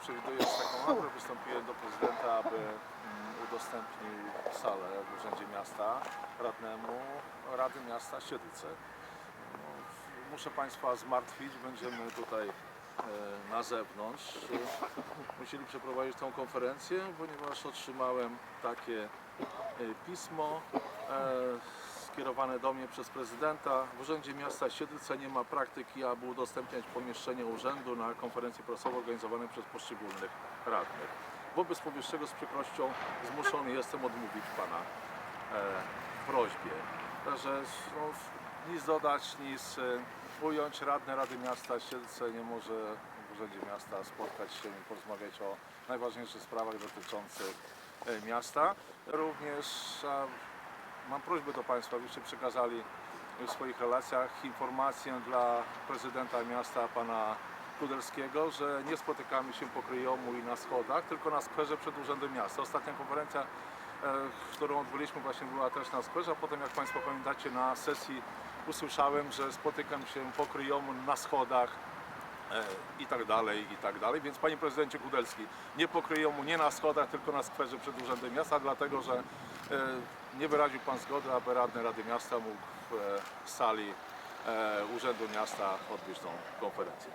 przewidując taką apel, wystąpiłem do prezydenta, aby mm, udostępnił salę w Urzędzie Miasta radnemu Rady Miasta Siedlce. No, muszę Państwa zmartwić, będziemy tutaj e, na zewnątrz. Musieli przeprowadzić tą konferencję, ponieważ otrzymałem takie e, pismo e, skierowane do mnie przez prezydenta. W Urzędzie Miasta Siedlce nie ma praktyki, aby udostępniać pomieszczenie urzędu na konferencje prasowe organizowane przez poszczególnych radnych. Wobec powyższego z przykrością zmuszony jestem odmówić Pana e, prośbie. Także no, nic dodać, nic e, ująć. Radny Rady Miasta Siedlce nie może w Urzędzie Miasta spotkać się i porozmawiać o najważniejszych sprawach dotyczących e, miasta. Również mam prośbę do Państwa, abyście przekazali w swoich relacjach informację dla prezydenta miasta, pana Kudelskiego, że nie spotykamy się po kryjomu i na schodach, tylko na skwerze przed Urzędem Miasta. Ostatnia konferencja, e, którą odbyliśmy właśnie była też na skwerze, a potem jak Państwo pamiętacie na sesji usłyszałem, że spotykam się po kryjomu na schodach i tak dalej, i tak dalej. Więc Panie Prezydencie Kudelski, nie pokryją mu nie na schodach, tylko na skwerze przed Urzędem Miasta, dlatego że e, nie wyraził Pan zgody, aby radny Rady Miasta mógł w e, sali e, Urzędu Miasta odbyć tą konferencję.